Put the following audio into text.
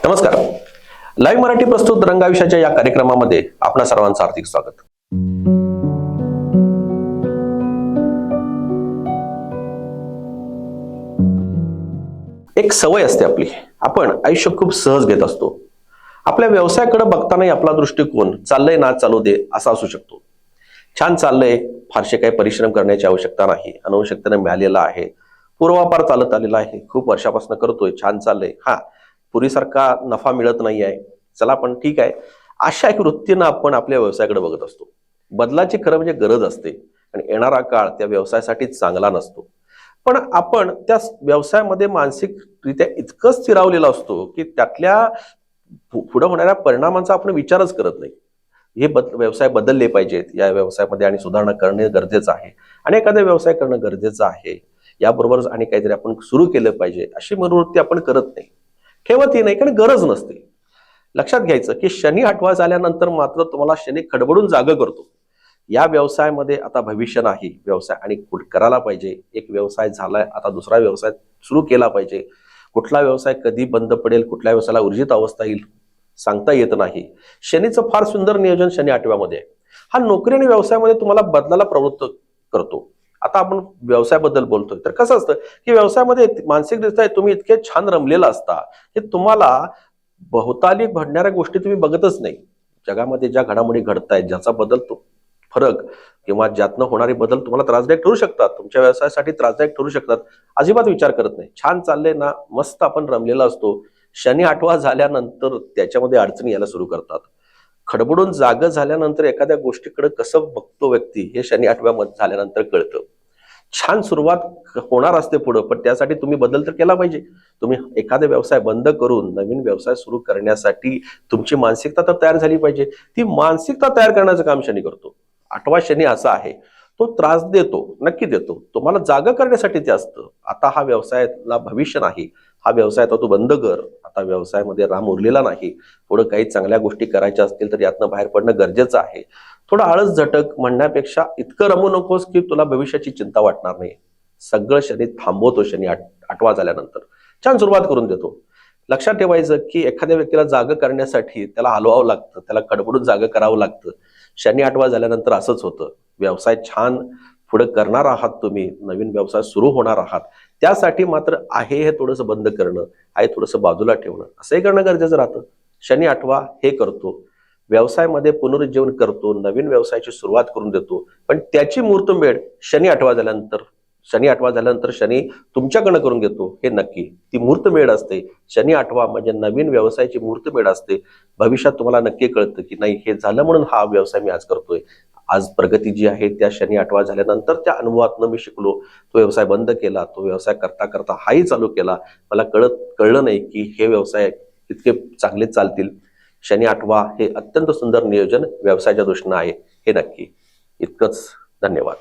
नमस्कार. लाईव्ह मराठी प्रस्तुत रंगाविषयाच्या या कार्यक्रमामध्ये आपणा सर्वांचं हार्दिक स्वागत. एक सवय असते आपली. आपण आयुष्य खूप सहज घेत असतो. आपल्या व्यवसायाकडे बघतानाही आपला दृष्टिकोन चाललंय ना चालू दे असा असू शकतो. छान चाललंय फारसे काही परिश्रम करण्याची आवश्यकता नाही अनावश्यकतेने मिळालेला आहे पूर्वापार चालत आलेला आहे खूप वर्षापासून करतोय छान चाललंय. हा पूर्वीसारखा नफा मिळत नाही आहे चला पण ठीक आहे. अशा एक वृत्तीनं आपण आपल्या व्यवसायाकडे बघत असतो. बदलाची खरं म्हणजे गरज असते आणि येणारा काळ त्या व्यवसायासाठी चांगला नसतो. पण आपण त्या व्यवसायामध्ये मानसिकरित्या इतकं स्थिरावलेला असतो की त्यातल्या पुढं पुढे होणाऱ्या परिणामांचा आपण विचारच करत नाही. हे बद व्यवसाय बदलले पाहिजेत. या व्यवसायामध्ये आणि सुधारणा करणे गरजेचं आहे. आणि एखादा व्यवसाय करणं गरजेचं आहे. याबरोबरच आणि काहीतरी आपण सुरू केलं पाहिजे अशी मनोवृत्ती आपण करत नाही. ठेवतही नाही कारण गरज नसते. लक्षात घ्यायचं की शनी आठवा झाल्यानंतर मात्र तुम्हाला शनी खडबडून जागं करतो. या व्यवसायामध्ये आता भविष्य नाही. व्यवसाय आणि कुठ- करायला पाहिजे. एक व्यवसाय झालाय आता दुसरा व्यवसाय सुरू केला पाहिजे. कुठला व्यवसाय कधी बंद पडेल कुठल्या व्यवसायाला ऊर्जित अवस्था येईल सांगता येत नाही. शनीचं फार सुंदर नियोजन शनी आठव्यामध्ये आहे. हा नोकरी आणि व्यवसायामध्ये तुम्हाला बदलाला प्रवृत्त करतो. आता आपण व्यवसायाबद्दल बोलतोय. तर कसं असतं की व्यवसायामध्ये मानसिकदृष्ट्या तुम्ही इतके छान रमलेला असता की तुम्हाला बहुताली घडणाऱ्या गोष्टी तुम्ही बघतच नाही. जगामध्ये ज्या घडामोडी घडतायत ज्याचा बदल तो फरक किंवा ज्यातनं होणारे बदल तुम्हाला त्रासदायक ठरू शकतात तुमच्या व्यवसायासाठी त्रासदायक ठरू शकतात अजिबात विचार करत नाही. छान चाललंय ना मस्त आपण रमलेला असतो. शनी आठवा झाल्यानंतर त्याच्यामध्ये अडचणी यायला सुरू करतात. खडबडून जाग झाल्यानंतर एखाद्या गोष्टीकडे कसं बघतो व्यक्ती हे शनी आठव्यामध्ये झाल्यानंतर कळतं. छान सुरुवात होणार असते पुढं पण त्यासाठी तुम्ही बदल तर केला पाहिजे. तुम्ही एखादा व्यवसाय बंद करून नवीन व्यवसाय सुरू करण्यासाठी तुमची मानसिकता तर तयार झाली पाहिजे. ती मानसिकता तयार करण्याचं काम शनी करतो. आठवा शनी असा आहे तो त्रास देतो नक्की देतो. तुम्हाला जागा करण्यासाठी ते असतं. आता हा व्यवसायाला भविष्य नाही. हा व्यवसाय आता तू बंद कर. आता व्यवसायामध्ये राम उरलेला नाही. पुढे काही चांगल्या गोष्टी करायच्या असतील तर यातनं बाहेर पडणं गरजेचं आहे. थोडं आळस झटक म्हणण्यापेक्षा इतकं रमू नकोस की तुला भविष्याची चिंता वाटणार नाही. सगळं शनी थांबवतो शनी आठ आठवा झाल्यानंतर. छान सुरुवात करून देतो. लक्षात ठेवायचं की एखाद्या व्यक्तीला जाग करण्यासाठी त्याला हलवावं लागतं त्याला कडबडून जाग करावं लागतं. शनी आठवा झाल्यानंतर असंच होतं. व्यवसाय छान पुढे करणार आहात तुम्ही नवीन व्यवसाय सुरू होणार आहात. त्यासाठी मात्र आहे हे थोडंसं बंद करणं आहे थोडंसं बाजूला ठेवणं असंही करणं गरजेचं राहतं. शनी आठवा हे करतो. व्यवसायामध्ये पुनरुज्जीवन करतो नवीन व्यवसायाची सुरुवात करून देतो. पण त्याची मुहूर्तमेढ शनी आठवा झाल्यानंतर शनी आठवा झाल्यानंतर शनी तुमच्याकडनं करून घेतो हे नक्की. ती मुहूर्तमेढ असते. शनी आठवा म्हणजे नवीन व्यवसायाची मुहूर्तमेढ असते. भविष्यात तुम्हाला नक्की कळतं की नाही हे झालं म्हणून हा व्यवसाय मी आज करतोय. आज प्रगती जी आहे त्या शनी आठवा झाल्यानंतर त्या अनुभवातनं मी शिकलो. तो व्यवसाय बंद केला तो व्यवसाय करता करता हाही चालू केला. मला कळत कळलं नाही की हे व्यवसाय इतके चांगले चालतील. शनी आठवा हे अत्यंत सुंदर नियोजन व्यवसायाच्या दृष्टीनं आहे. हे नक्की. इतकंच धन्यवाद.